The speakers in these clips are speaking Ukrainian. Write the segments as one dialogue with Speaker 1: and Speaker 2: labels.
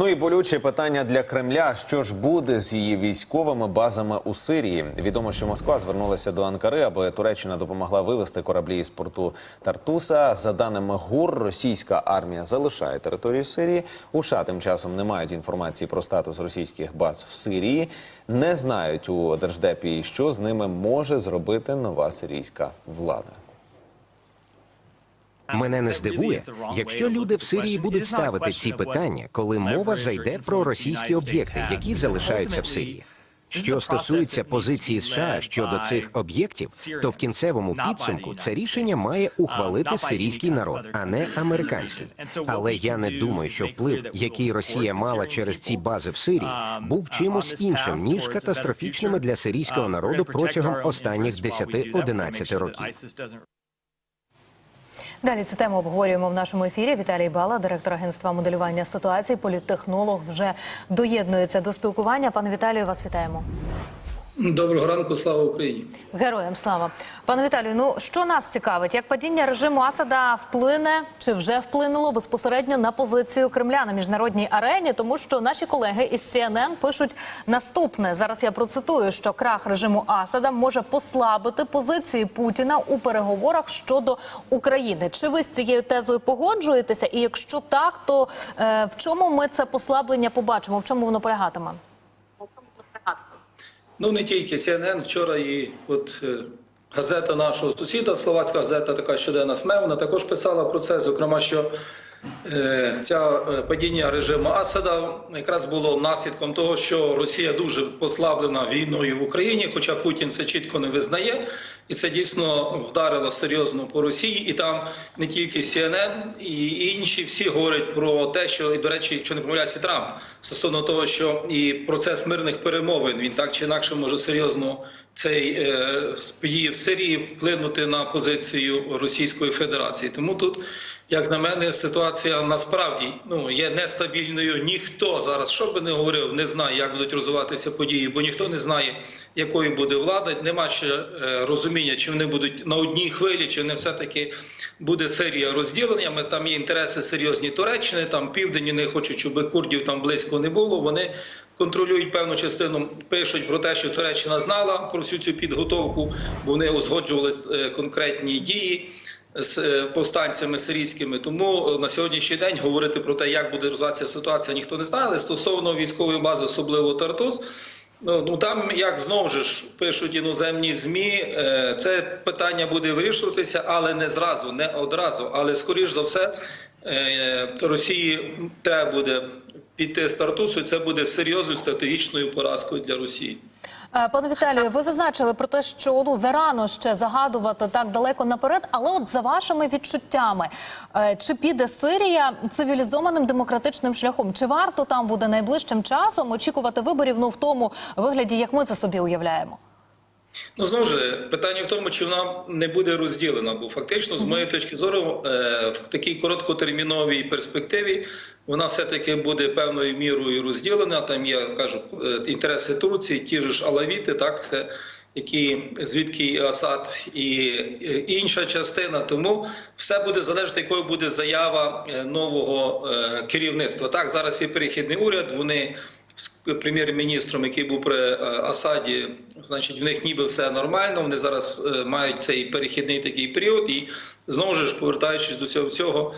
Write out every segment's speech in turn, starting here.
Speaker 1: Ну і болюче питання для Кремля: що ж буде з її військовими базами у Сирії? Відомо, що Москва звернулася до Анкари, аби Туреччина допомогла вивести кораблі із порту Тартуса. За даними ГУР, російська армія залишає територію Сирії. У США тим часом не мають інформації про статус російських баз в Сирії. Не знають у держдепі, що з ними може зробити нова сирійська влада.
Speaker 2: Мене не здивує, якщо люди в Сирії будуть ставити ці питання, коли мова зайде про російські об'єкти, які залишаються в Сирії. Що стосується позиції США щодо цих об'єктів, то в кінцевому підсумку це рішення має ухвалити сирійський народ, а не американський. Але я не думаю, що вплив, який Росія мала через ці бази в Сирії, був чимось іншим ніж катастрофічними для сирійського народу протягом останніх 10-11 років.
Speaker 3: Далі цю тему обговорюємо в нашому ефірі. Віталій Бала, директор агентства моделювання ситуацій, політтехнолог, вже доєднується до спілкування. Пане Віталію, вас вітаємо.
Speaker 4: Доброго ранку, слава Україні.
Speaker 3: Героям слава, пане Віталію. Ну що нас цікавить, як падіння режиму Асада вплине чи вже вплинуло безпосередньо на позицію Кремля на міжнародній арені, тому що наші колеги із CNN пишуть наступне. Зараз я процитую, що крах режиму Асада може послабити позиції Путіна у переговорах щодо України. Чи ви з цією тезою погоджуєтеся? І якщо так, то е, в чому ми це послаблення побачимо? В чому воно полягатиме?
Speaker 4: Ну не тільки CNN, вчора і от е, газета нашого сусіда, словацька газета, така щоденна СМЕ, вона також писала про це. Зокрема, що ця е, падіння режиму Асада якраз було наслідком того, що Росія дуже послаблена війною в Україні, хоча Путін це чітко не визнає, і це дійсно вдарило серйозно по Росії. І там не тільки CNN, і інші всі говорять про те, що і до речі, якщо не помиляюся, Трамп стосовно того, що і процес мирних перемовин він так чи інакше може серйозно цей е, події в Сирії вплинути на позицію Російської Федерації. Тому тут, як на мене, ситуація насправді ну є нестабільною. Ніхто зараз, що би не говорив, не знає, як будуть розвиватися події, бо ніхто не знає, якою буде влада. Нема ще е, розуміння, чи вони будуть на одній хвилі, чи не все таки буде серія розділення. Там є інтереси серйозні Туреччини. Там південь не хочуть, щоб курдів там близько не було. Вони контролюють певну частину. Пишуть про те, що Туреччина знала про всю цю підготовку, бо вони узгоджували е, конкретні дії. З е, повстанцями сирійськими, тому на сьогоднішній день говорити про те, як буде розвиватися ситуація, ніхто не знає. Але стосовно військової бази, особливо Тартус, ну ну там як знову ж пишуть іноземні змі, е, це питання буде вирішуватися, але не зразу, не одразу. Але скоріш за все, е, Росії треба буде піти з Тартусу. Це буде серйозною стратегічною поразкою для Росії.
Speaker 3: Е, Пане Віталію, ви зазначили про те, що ну зарано ще загадувати так далеко наперед, але от за вашими відчуттями, е, чи піде Сирія цивілізованим демократичним шляхом? Чи варто там буде найближчим часом очікувати виборів? Ну в тому вигляді, як ми це собі уявляємо?
Speaker 4: Ну знову ж питання в тому, чи вона не буде розділена, бо фактично, з моєї точки зору, е, в такій короткотерміновій перспективі вона все таки буде певною мірою розділена. Там є кажу е, інтереси Турції, ті ж алавіти, так це. Які звідки і Асад і е, інша частина, тому все буде залежати, якою буде заява нового керівництва. Так зараз є перехідний уряд. Вони з прем'єр-міністром, який був при е, Асаді, значить, в них ніби все нормально. Вони зараз е, мають цей перехідний такий період, і знову ж повертаючись до цього всього.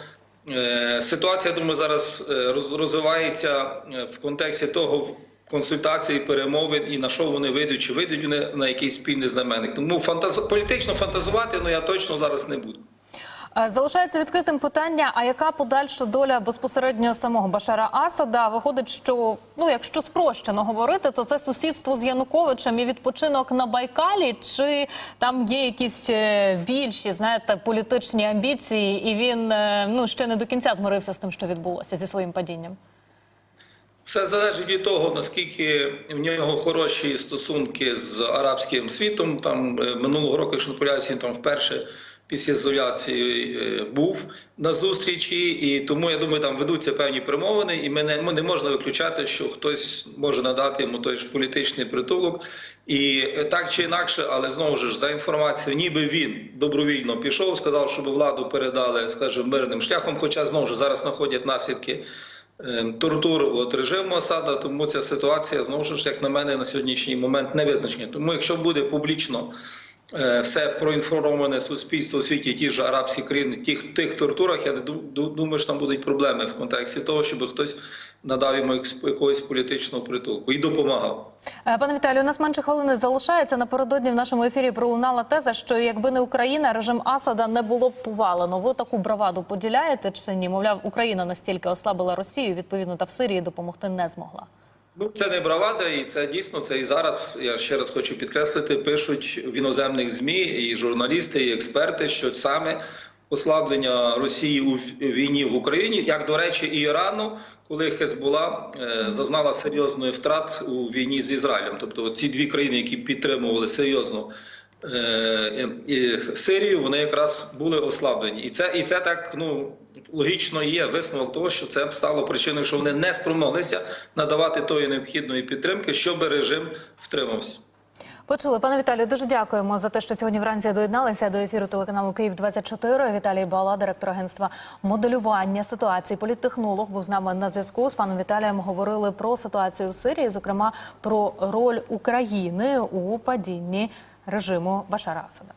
Speaker 4: е, Ситуація, я думаю, зараз е, роз- розвивається е, в контексті того консультації, перемовин і на що вони вийдуть, чи вийдуть вони на якийсь спільний знаменник. Тому фантаз... політично фантазувати, ну я точно зараз не буду.
Speaker 3: Е, Залишається відкритим питання: а яка подальша доля безпосередньо самого Башара Асада? Виходить, що ну, якщо спрощено говорити, то це сусідство з Януковичем і відпочинок на Байкалі, чи там є якісь е, більші, знаєте, політичні амбіції, і він е, ну ще не до кінця змирився з тим, що відбулося зі своїм падінням.
Speaker 4: Все залежить від того, наскільки в нього хороші стосунки з арабським світом. Там минулого року, якщо не він там вперше після ізоляції е, був на зустрічі, і тому я думаю, там ведуться певні перемовини, і ми не, можна виключати, що хтось може надати йому той ж політичний притулок. І е, так чи інакше, але знову ж за інформацією, ніби він добровільно пішов, сказав, щоб владу передали, скажімо, мирним шляхом. Хоча знову ж зараз знаходять наслідки е, тортур от режиму Асада. Тому ця ситуація знову ж як на мене на сьогоднішній момент не визначена. Тому якщо буде публічно все проінформоване суспільство у світі, ті ж арабські країни, тих тих тортурах, я не ду- ду- думаю, що там будуть проблеми в контексті того, щоб хтось надав йому якогось політичного притулку і допомагав.
Speaker 3: Е, Пане Віталію, у нас менше хвилини залишається. Напередодні в нашому ефірі пролунала теза, що якби не Україна, режим Асада не було б повалено. Ви таку браваду поділяєте чи ні? Мовляв, Україна настільки ослабила Росію, відповідно, та в Сирії допомогти не змогла.
Speaker 4: Ну, це не бравада, і це дійсно це і зараз. Я ще раз хочу підкреслити, пишуть в іноземних змі і журналісти, і експерти, що саме послаблення Росії у війні в Україні, як до речі, і Ірану, коли Хезбула е, зазнала серйозної втрат у війні з Ізраїлем. Тобто ці дві країни, які підтримували серйозно. Е, Сирію вони якраз були ослаблені, і це і це так ну логічно є висновок того, що це стало причиною, що вони не спромоглися надавати тої необхідної підтримки, щоб режим втримався.
Speaker 3: Почули, пане Віталію, дуже дякуємо за те, що сьогодні вранці доєдналися до ефіру телеканалу Київ 24 Віталій Бала, директор агентства моделювання ситуації, політтехнолог, був з нами на зв'язку. З паном Віталієм говорили про ситуацію в Сирії, зокрема про роль України у падінні режиму Башара Асада.